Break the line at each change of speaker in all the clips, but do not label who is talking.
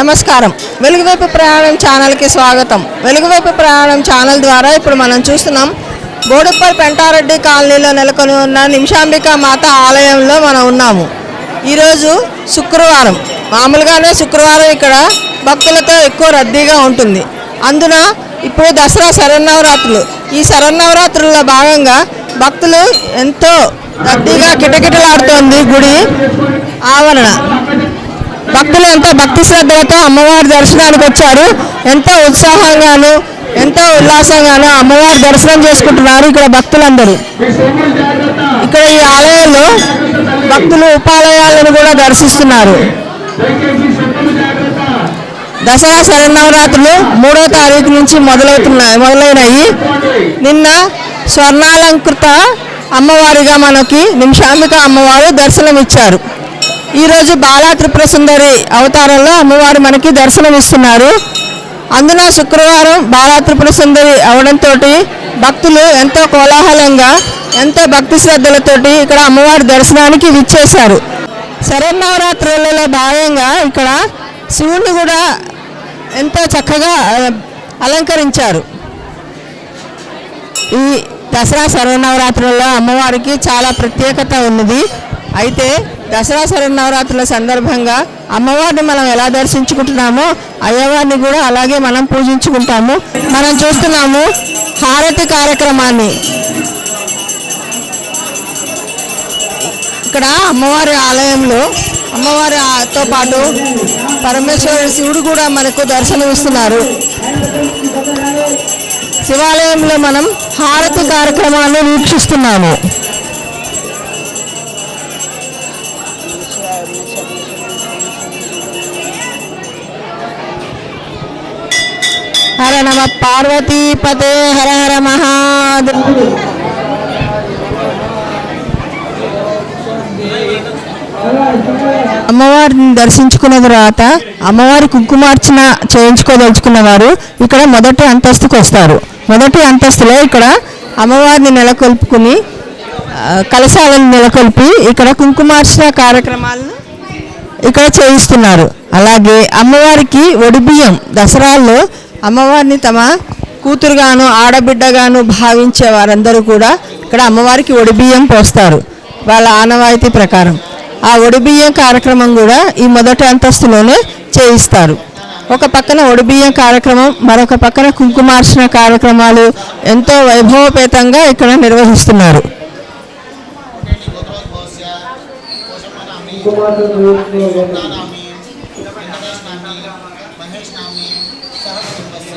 నమస్కారం. వెలుగువైపు ప్రయాణం ఛానల్కి స్వాగతం. వెలుగువైపు ప్రయాణం ఛానల్ ద్వారా ఇప్పుడు మనం చూస్తున్నాం బోడుప్పల్ పెంటారెడ్డి కాలనీలో నెలకొని ఉన్న నిమిషాంబిక మాత ఆలయంలో మనం ఉన్నాము. ఈరోజు శుక్రవారం. మామూలుగానే శుక్రవారం ఇక్కడ భక్తులతో ఎక్కువ రద్దీగా ఉంటుంది. అందున ఇప్పుడు దసరా శరన్నవరాత్రులు. ఈ శరన్నవరాత్రుల్లో భాగంగా భక్తులు ఎంతో రద్దీగా కిటకిటలాడుతోంది గుడి ఆవరణ. భక్తులు ఎంతో భక్తి శ్రద్ధలతో అమ్మవారి దర్శనానికి వచ్చారు ఎంతో ఉత్సాహంగాను ఎంతో ఉల్లాసంగాను అమ్మవారి దర్శనం చేసుకుంటున్నారు ఇక్కడ భక్తులందరూ. ఇక్కడ ఈ ఆలయంలో భక్తులు ఉపాలయాలను కూడా దర్శిస్తున్నారు. దసరా శరన్నవరాత్రులు మూడో తారీఖు నుంచి మొదలవుతున్నాయి మొదలైనవి. నిన్న స్వర్ణాలంకృత అమ్మవారిగా మనకి నిమిషాంబిక అమ్మవారు దర్శనమిచ్చారు. ఈరోజు బాలా త్రిపుర సుందరి అవతారంలో అమ్మవారు మనకి దర్శనమిస్తున్నారు. అందున శుక్రవారం బాలా త్రిపుర సుందరి అవడంతో భక్తులు ఎంతో కోలాహలంగా ఎంతో భక్తి శ్రద్ధలతోటి ఇక్కడ అమ్మవారి దర్శనానికి విచ్చేశారు. శరన్నవరాత్రులలో భాగంగా ఇక్కడ శివుణ్ణి కూడా ఎంతో చక్కగా అలంకరించారు. ఈ దసరా శరన్నవరాత్రులలో అమ్మవారికి చాలా ప్రత్యేకత ఉన్నది. అయితే దసరా శరన్నవరాత్రుల సందర్భంగా అమ్మవారిని మనం ఎలా దర్శించుకుంటున్నామో అయ్యవారిని కూడా అలాగే మనం పూజించుకుంటాము. మనం చూస్తున్నాము హారతి కార్యక్రమాన్ని. ఇక్కడ అమ్మవారి ఆలయంలో అమ్మవారితో పాటు పరమేశ్వరుడు శివుడు కూడా మనకు దర్శనమిస్తున్నారు. శివాలయంలో మనం హారతి కార్యక్రమాన్ని వీక్షిస్తున్నాము. హర నమ పార్వతీపతే హర హర మహాదేవ అమ్మవారిని దర్శించుకున్న తర్వాత అమ్మవారి కుంకుమార్చన చేయించుకోదలుచుకున్న వారు ఇక్కడ మొదటి అంతస్తుకు వస్తారు. మొదటి అంతస్తులో ఇక్కడ అమ్మవారిని నెలకొల్పుకుని కలశాలను నెలకొల్పి ఇక్కడ కుంకుమార్చన కార్యక్రమాలను ఇక్కడ చేయిస్తున్నారు. అలాగే అమ్మవారికి ఒడిబియ్యం దసరాల్లో అమ్మవారిని తమ కూతురుగాను ఆడబిడ్డగాను భావించే వారందరూ కూడా ఇక్కడ అమ్మవారికి ఒడిబియ్యం పోస్తారు. వాళ్ళ ఆనవాయితీ ప్రకారం. ఆ ఒడిబియ్యం కార్యక్రమం కూడా ఈ మొదటి అంతస్తులోనే చేయిస్తారు. ఒక పక్కన ఒడిబియ్యం కార్యక్రమం మరొక పక్కన కుంకుమార్చన కార్యక్రమాలు ఎంతో వైభవపేతంగా ఇక్కడ నిర్వహిస్తున్నారు.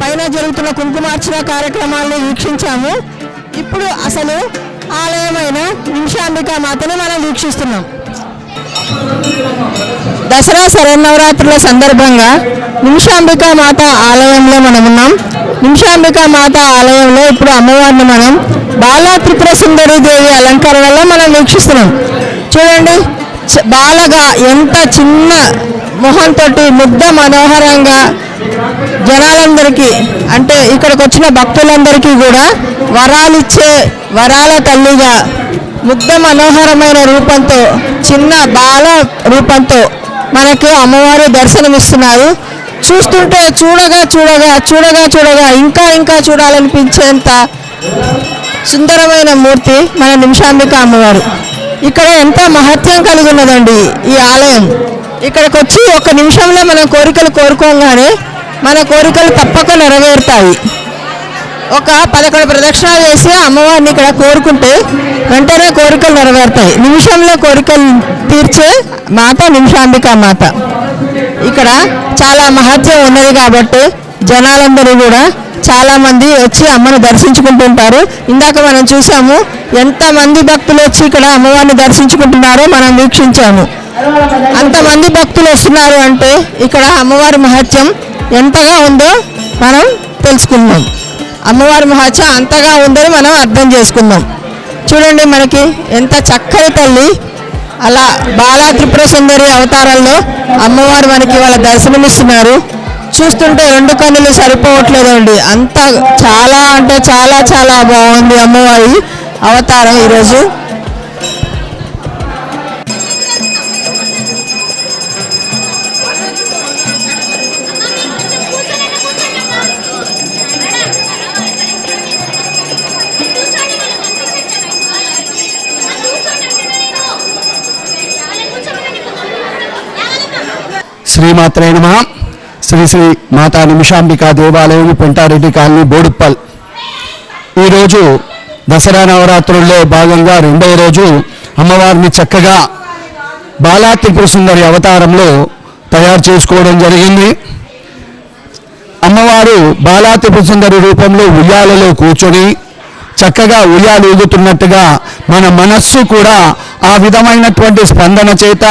పైన జరుగుతున్న కుంకుమార్చన కార్యక్రమాలను వీక్షించాము. ఇప్పుడు అసలు ఆలయమైన నిమిషాంబిక మాతను మనం వీక్షిస్తున్నాం. దసరా శరన్నవరాత్రుల సందర్భంగా నిమిషాంబిక మాత ఆలయంలో మనం ఉన్నాం. నిమిషాంబిక మాత ఆలయంలో ఇప్పుడు అమ్మవారిని మనం బాల త్రిపుర సుందరి దేవి అలంకరణలో మనం వీక్షిస్తున్నాం. చూడండి బాలగా ఎంత చిన్న మొహంతో ముగ్ధ మనోహరంగా జనాలందరికీ అంటే ఇక్కడికి వచ్చిన భక్తులందరికీ కూడా వరాలిచ్చే వరాల తల్లిగా ముగ్ధ మనోహరమైన రూపంతో చిన్న బాల రూపంతో మనకు అమ్మవారు దర్శనమిస్తున్నారు. చూస్తుంటే చూడగా చూడగా చూడగా చూడగా ఇంకా ఇంకా చూడాలనిపించేంత సుందరమైన మూర్తి మన నిమిషాంబిక అమ్మవారు. ఇక్కడ ఎంతో మహత్యం కలిగి ఉన్నదండి ఈ ఆలయం. ఇక్కడికి వచ్చి ఒక నిమిషంలో మన కోరికలు కోరుకోగానే మన కోరికలు తప్పక నెరవేరుతాయి. ఒక పదకొండు ప్రదక్షిణాలు చేసి అమ్మవారిని ఇక్కడ కోరుకుంటే వెంటనే కోరికలు నెరవేరుతాయి. నిమిషంలో కోరికలు తీర్చే మాత నిమిషాంబిక మాత. ఇక్కడ చాలా మహత్యం ఉన్నది కాబట్టి జనాలందరూ కూడా చాలామంది వచ్చి అమ్మను దర్శించుకుంటుంటారు ఇందాక మనం చూసాము ఎంతమంది భక్తులు వచ్చి ఇక్కడ అమ్మవారిని దర్శించుకుంటున్నారో మనం వీక్షించాము. అంతమంది భక్తులు వస్తున్నారు అంటే ఇక్కడ అమ్మవారి మహత్యం ఎంతగా ఉందో మనం తెలుసుకుందాం. అమ్మవారి మహత్యం అంతగా ఉందని మనం అర్థం చేసుకుందాం. చూడండి మనకి ఎంత చక్కని తల్లి. అలా బాలా త్రిపుర సుందరి అవతారంలో అమ్మవారు మనకి వాళ్ళ దర్శనమిస్తున్నారు. చూస్తుంటే రెండు కన్నులు సరిపోవట్లేదండి. అంత చాలా అంటే చాలా చాలా బాగుంది అమ్మవారి అవతారం ఈరోజు.
శ్రీమాత్రే శ్రీ శ్రీ మాతా నిమిషాంబికా దేవాలయం పెంటారెడ్డి కాలనీ బోడుప్పల్. ఈరోజు దసరా నవరాత్రుల్లో భాగంగా రెండవ రోజు అమ్మవారిని చక్కగా బాలా త్రిపుర సుందరి అవతారంలో తయారు చేసుకోవడం జరిగింది. అమ్మవారు బాలా త్రిపుర సుందరి రూపంలో ఉయ్యాలలో కూర్చొని చక్కగా ఉయ్యాలు ఊగుతున్నట్టుగా మన మనస్సు కూడా ఆ విధమైనటువంటి స్పందన చేత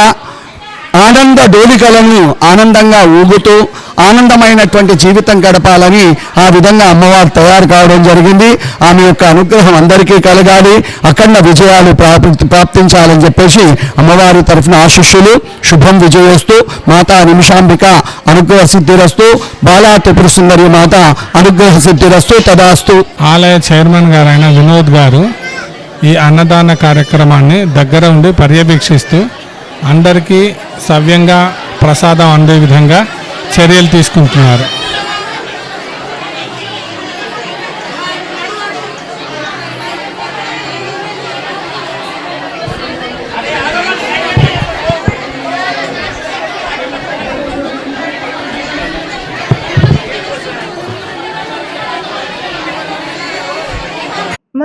ఆనంద డోలికలను ఆనందంగా ఊగుతూ ఆనందమైనటువంటి జీవితం గడపాలని ఆ విధంగా అమ్మవారు తయారు కావడం జరిగింది. ఆమె యొక్క అనుగ్రహం అందరికీ కలగాలి. అఖండ విజయాలు ప్రాప్తి ప్రాప్తించాలని చెప్పేసి అమ్మవారి తరఫున ఆశిష్యులు శుభం విజయోస్తూ మాతా నిమిషాంబిక అనుగ్రహ సిద్ధిరస్తు బాలా త్రిపుర సుందరి మాత అనుగ్రహ సిద్ధిరస్తూ తదాస్తు.
ఆలయ చైర్మన్ గారైన వినోద్ గారు ఈ అన్నదాన కార్యక్రమాన్ని దగ్గర ఉండి పర్యవేక్షిస్తూ అందరికీ సవ్యంగా ప్రసాదం అందే విధంగా చర్యలు తీసుకుంటున్నారు.